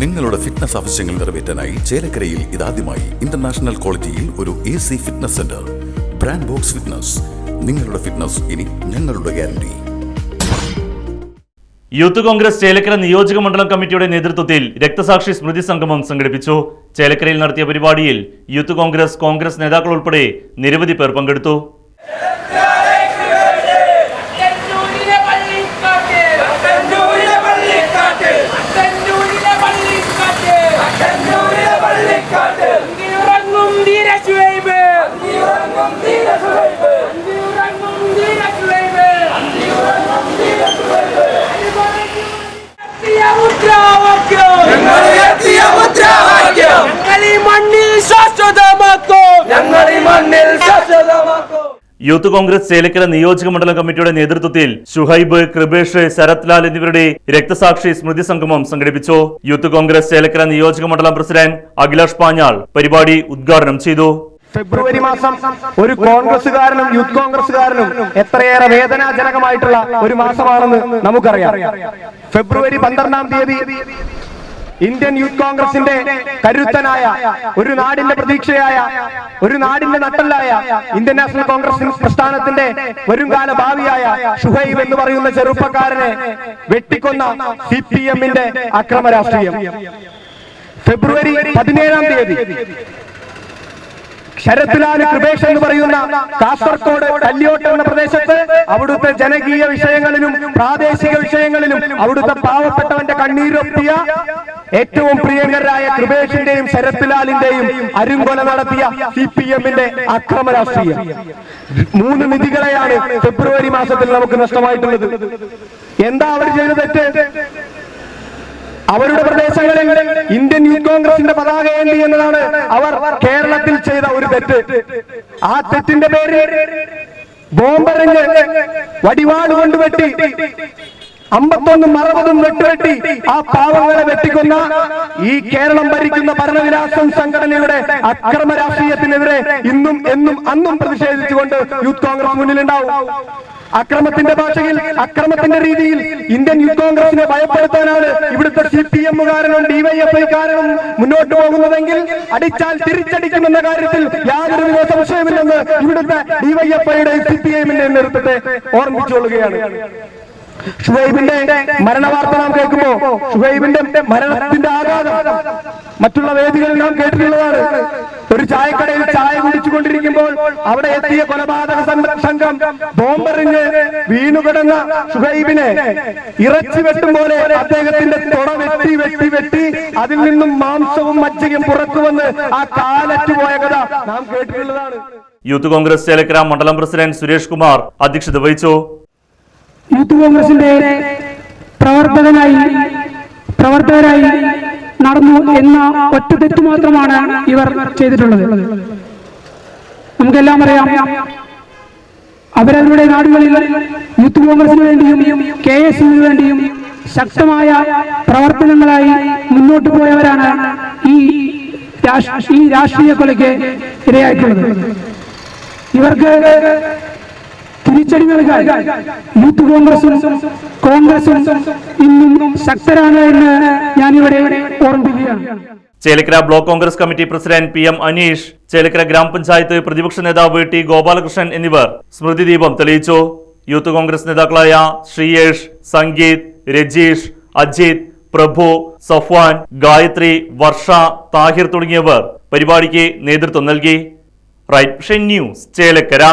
നിങ്ങളുടെ ഫിറ്റ്നസ് ആവശ്യങ്ങൾ നിറവേറ്റാനായി ചേലക്കരയിൽ ഇതാദ്യമായി ഇന്റർനാഷണൽ ക്വാളിറ്റിയിൽ ഒരു A C fitness centre brand box fitness നിങ്ങളുടെ ഫിറ്റ്നസ് ഇനി ഞങ്ങളുടെ ഗ്യാരണ്ടി യൂത്ത് കോൺഗ്രസ് ചേലക്കര നിയോജക മണ്ഡലം കമ്മിറ്റിയുടെ നേതൃത്വത്തിൽ രക്തസാക്ഷി സ്മൃതി സംഗമം സംഘടിപ്പിച്ചു. ചേലക്കരയിൽ നടത്തിയ പരിപാടിയിൽ യൂത്ത് കോൺഗ്രസ് കോൺഗ്രസ് നേതാക്കൾ ഉൾപ്പെടെ നിരവധി പേർ പങ്കെടുത്തു. ശാശ്വതമാക്കും. ഞങ്ങൾ ഈ മണ്ണിൽ ശാശ്വതമാക്കും. യൂത്ത് കോൺഗ്രസ് ചേലക്കര നിയോജക മണ്ഡലം കമ്മിറ്റിയുടെ നേതൃത്വത്തിൽ ഷുഹൈബ് കൃപേഷ് ശരത് ലാൽ എന്നിവരുടെ രക്തസാക്ഷി സ്മൃതി സംഗമം സംഘടിപ്പിച്ചു. യൂത്ത് കോൺഗ്രസ് ചേലക്കര നിയോജക മണ്ഡലം പ്രസിഡന്റ് അഖിലാഷ് പാഞ്ഞാൾ പരിപാടി ഉദ്ഘാടനം ചെയ്തു. ഫെബ്രുവരി മാസം ഒരു കോൺഗ്രസുകാരനും യൂത്ത് കോൺഗ്രസുകാരനും എത്രയേറെ വേദനാജനകമായിട്ടുള്ള ഒരു മാസമാണെന്ന് നമുക്കറിയാം. ഫെബ്രുവരി പന്ത്രണ്ടാം തീയതി ഇന്ത്യൻ യൂത്ത് കോൺഗ്രസിന്റെ കരുത്തനായ ഒരു നാടിന്റെ പ്രതീക്ഷയായ ഒരു നാടിന്റെ നട്ടല്ലായ ഇന്ത്യൻ നാഷണൽ കോൺഗ്രസ് പ്രസ്ഥാനത്തിന്റെ വരുംകാല ഭാവിയായ ഷുഹൈബ് എന്ന് പറയുന്ന ചെറുപ്പക്കാരനെ വെട്ടിക്കൊന്ന സി പി എമ്മിന്റെ അക്രമ രാഷ്ട്രീയം. ഫെബ്രുവരി പതിനേഴാം തീയതി ശരത്ലാൽ കൃപേഷ് എന്ന് പറയുന്ന കാസർകോട് കല്യോട്ട് എന്ന പ്രദേശത്ത് അവിടുത്തെ ജനകീയ വിഷയങ്ങളിലും പ്രാദേശിക വിഷയങ്ങളിലും അവിടുത്തെ പാവപ്പെട്ടവന്റെ കണ്ണീരൊപ്പിയ ഏറ്റവും പ്രിയങ്കരായ കൃപേഷിന്റെയും ശരത്ലാലിന്റെയും അരുങ്കൊല നടത്തിയ സി പി എമ്മിന്റെ അക്രമ രാഷ്ട്രീയം. മൂന്ന് നിധികളെയാണ് ഫെബ്രുവരി മാസത്തിൽ നമുക്ക് നഷ്ടമായിട്ടുള്ളത്. എന്താ അവർ ചെയ്ത തെറ്റ്? അവരുടെ പ്രദേശങ്ങളിൽ ഇന്ത്യൻ യൂത്ത് കോൺഗ്രസിന്റെ പതാക ഏന്തി എന്നതാണ് അവർ കേരളത്തിൽ ചെയ്ത ഒരു തെറ്റ്. ആ തെറ്റിന്റെ പേര് ബോംബെറിഞ്ഞ് വടിവാട് കൊണ്ട് വെട്ടി അമ്പത്തൊന്നും അറുപതും വെട്ടുവെട്ടി ആ പാവങ്ങളെ വെട്ടിക്കൊന്ന ഈ കേരളം ഭരിക്കുന്ന ഭരണവിലാസം സംഘടനയുടെ അക്രമ രാഷ്ട്രീയത്തിനെതിരെ ഇന്നും എന്നും അന്നും പ്രതിഷേധിച്ചുകൊണ്ട് യൂത്ത് കോൺഗ്രസ് മുന്നിലുണ്ടാവും. അക്രമത്തിന്റെ ഭാഷയിൽ അക്രമത്തിന്റെ രീതിയിൽ ഇന്ത്യൻ യൂത്ത് കോൺഗ്രസിനെ ഭയപ്പെടുത്താനാണ് ഇവിടുത്തെ സി പി എമ്മുകാരനും ഡിവൈഎഫ്ഐക്കാരനും മുന്നോട്ട് പോകുന്നതെങ്കിൽ അടിച്ചാൽ തിരിച്ചടിക്കുമെന്ന കാര്യത്തിൽ യാതൊരു സംശയമില്ലെന്ന് ഇവിടുത്തെ ഡിവൈഎഫ്ഐയുടെ സി പി എമ്മിന്റെ നേതൃത്വത്തെ ഓർമ്മിച്ചുകൊള്ളുകയാണ്. ഷുഹൈബിന്റെ മരണവാർത്ത നാം കേൾക്കുമ്പോ ഷുഹൈബിന്റെ മരണത്തിന്റെ ആഘാതം മറ്റുള്ള വേദികളിൽ നാം കേട്ടിട്ടുള്ളതാണ്. ഒരു ചായക്കടയിൽ ചായ കുടിച്ചുകൊണ്ടിരിക്കുമ്പോൾ അവിടെ എത്തിയ കൊലപാതക സംഘ- സംഘം ബോംബെറിഞ്ഞ് വീണുകിടന്ന ഷുഹൈബിനെ ഇറച്ചി വെട്ടും പോലെ അദ്ദേഹത്തിന്റെ തുട വെട്ടി വെട്ടി വെട്ടി അതിൽ നിന്നും മാംസവും മജ്ജയും പുറത്തു വന്ന് ആ കാലറ്റ് പോയ കഥ നാം കേട്ടിട്ടുള്ളതാണ്. യൂത്ത് കോൺഗ്രസ് ചേലക്കര മണ്ഡലം പ്രസിഡന്റ് സുരേഷ് കുമാർ അധ്യക്ഷത വഹിച്ചു. യൂത്ത് കോൺഗ്രസിന്റെ പ്രവർത്തകനായി പ്രവർത്തകരായി നടന്നു എന്ന ഒറ്റ തെറ്റ് മാത്രമാണ് ഇവർ ചെയ്തിട്ടുള്ളത്. നമുക്കെല്ലാം അറിയാം. അവരവരുടെ നാടുകളിൽ യൂത്ത് കോൺഗ്രസിന് വേണ്ടിയും കെ എസ് യുവിന് വേണ്ടിയും ശക്തമായ പ്രവർത്തനങ്ങളായി മുന്നോട്ട് പോയവരാണ് ഈ ഈ രാഷ്ട്രീയ കൊലയ്ക്ക് ഇരയായിട്ടുള്ളത്. ഇവർക്ക് തിരിച്ചടി നൽകാൻ യൂത്ത് കോൺഗ്രസും കോൺഗ്രസും ഇന്നും ശക്തരാണ് എന്ന് ഞാൻ ഇവിടെ ഓർമ്മിപ്പിക്കുകയാണ്. Chelakkara block Congress committee president P M Aneesh Chelakkara ഗ്രാമപഞ്ചായത്ത് പ്രതിപക്ഷ നേതാവ് ടി ഗോപാലകൃഷ്ണൻ എന്നിവർ സ്മൃതി ദീപം തെളിയിച്ചു. യൂത്ത് കോൺഗ്രസ് നേതാക്കളായ ശ്രീയേഷ് സംഗീത് രജീഷ് അജിത് പ്രഭു സഫ്വാൻ ഗായത്രി വർഷ താഹിർ തുടങ്ങിയവർ പരിപാടിക്ക് നേതൃത്വം നൽകി. Right news Chelakkara.